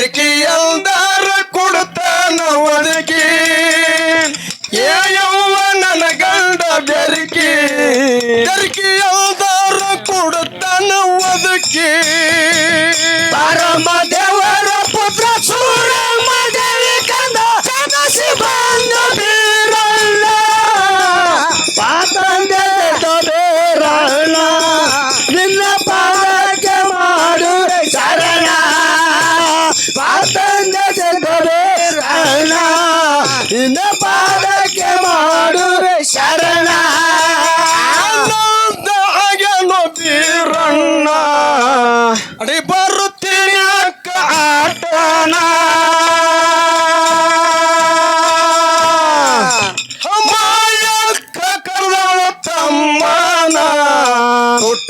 ಸರ್ಕಿ ಅಂದಾರ ಕೊಡ್ತಾನ ಏಯವ್ವ ನನ್ನ ಗಂಡ ಬೆರಕಿ. ಬೆರಕಿ ಯಾವ್ದಾರ ಕೊಡ್ತಾನ ಒದಗಿ ಪರಮದ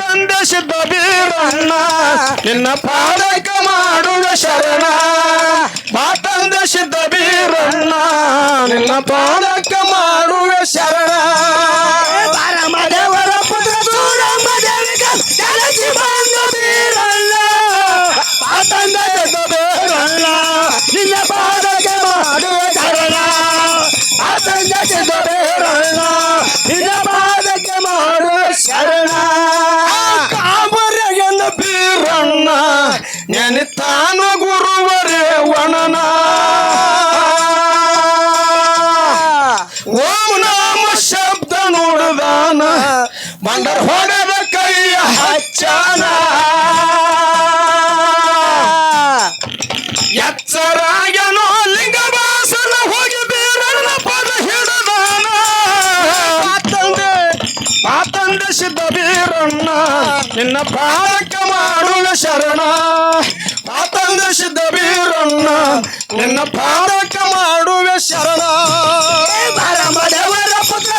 ತಂದ ಸಿದ್ಧ ಬೀರಣ್ಣ, ನಿನ್ನ ಪಾದಕ ಮಾಡುವ ಶರಣ. ಬಾ ತಂದ ಸಿದ್ಧ ಬೀರಣ್ಣ, ನಿನ್ನ ಪಾದಕ ಮಾಡುವ ಶರಣ. ನಿನ್ನ ಪಾಲಕ ಮಾಡುವ ಶರಣ. ಆತಂದ ಸಿದ್ಧ ಬೀರಣ್ಣ ನಿನ್ನ ಪಾಲಕ ಮಾಡುವೆ ಶರಣ. ಬರಮದವರ ಪುತ್ರ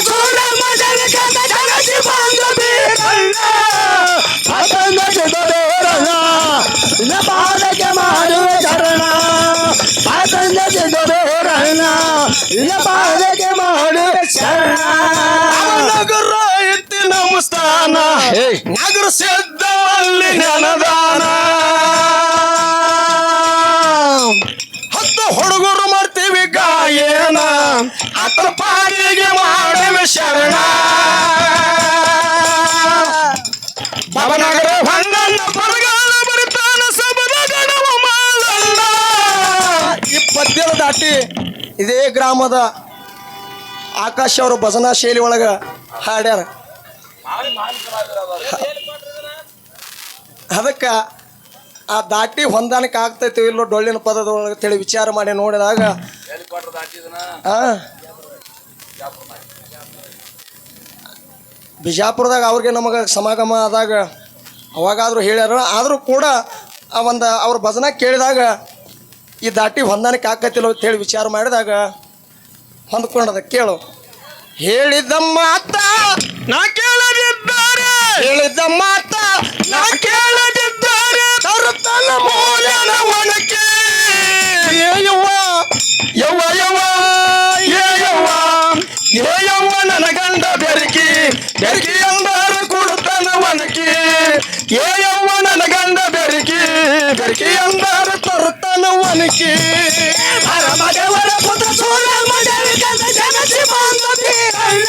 ಆತಂದ ಸಿದ್ಧ ಬೀರಣ್ಣ ನಿನ್ನ ಪಾಲಕ ಮಾಡುವ ಶರಣ. ಆತಂದ ಸಿದ್ಧ ಬೀರಣ್ಣ ನಿನ್ನ ಪಾದಕ್ಕೆ ನಗರ ಸಿದ್ಧವಲ್ಲಿ ನನದಾನ ಹತ್ತು ಹುಡುಗರು ಮಾಡ್ತೀವಿ ಗಾಯನ. ಆತರ ಪಾಡಿಗೆ ಮಾಡಿವೆ ಶರಣ. ಭವನಗರ ಹೊಂಗಣ್ಣ ಬರಗಾಲ ಬರುತ್ತಾನ, ಸಬದ ಗಣವ ಮಾಲಣ್ಣ. ಇಪ್ಪತ್ತೇಳು ದಾಟಿ ಇದೇ ಗ್ರಾಮದ ಆಕಾಶ್ ಅವರು ಭಜನಾ ಶೈಲಿ ಒಳಗ ಹಾಡ್ಯಾರ. ಅದಕ್ಕ ಆ ದಾಟಿ ಹೊಂದಾಣಿಕೆ ಆಗ್ತೈತಿ ಇಲ್ಲೋ ಡೊಳ್ಳಿನ ಪದದೊಳಗೆ ತಿಳಿ ವಿಚಾರ ಮಾಡಿ ನೋಡಿದಾಗ ಬಿಜಾಪುರದಾಗ ಅವ್ರಿಗೆ ನಮಗೆ ಸಮಾಗಮ ಆದಾಗ ಅವಾಗಾದರೂ ಹೇಳ್ಯಾರ. ಆದರೂ ಕೂಡ ಆ ಒಂದು ಅವ್ರ ಭಜನ ಕೇಳಿದಾಗ ಈ ದಾಟಿ ಹೊಂದಾಣಿಕೆ ಅಂತ ಹೇಳಿ ವಿಚಾರ ಮಾಡಿದಾಗ ಹೊಂದ್ಕೊಂಡದ ಕೇಳು. ಹೇಳಿದ ಮಾತ ನಾ ಕೇಳದಿದ್ದಾರೆ ಹೇಳಿದ ಮಾತ ನಾ ಕೇಳದಿದ್ದಾರೆ ತರುತ್ತಲ್ಲ ಮೌಲ್ಯನ ಒಣಕೆ. ಏ ಯವ್ವ ಯವ್ವ ಯವ್ವ, ಏ ಯವ್ವ ಏ ಯವ್ವ, ನನ್ನ ಗಂಡ ಬೆರಕಿ ಬೆರಕಿ ಅಂದಾರ ಕೊಡುತ್ತಾನ ಒಣಕಿ. ಏ ಯವ್ವ, ನನ್ನ ಗಂಡ ಬೆರಕಿ ಬೆರಕಿ ಅಂದಾರ ತರುತ್ತಾನ ಒಣಕಿ. ಬರಮದೇವರ ಪುತ್ರ ಸೂರಮ್ಮ ಜಗದ ಜನ ಬಂದ ಬೀರಣ್ಣ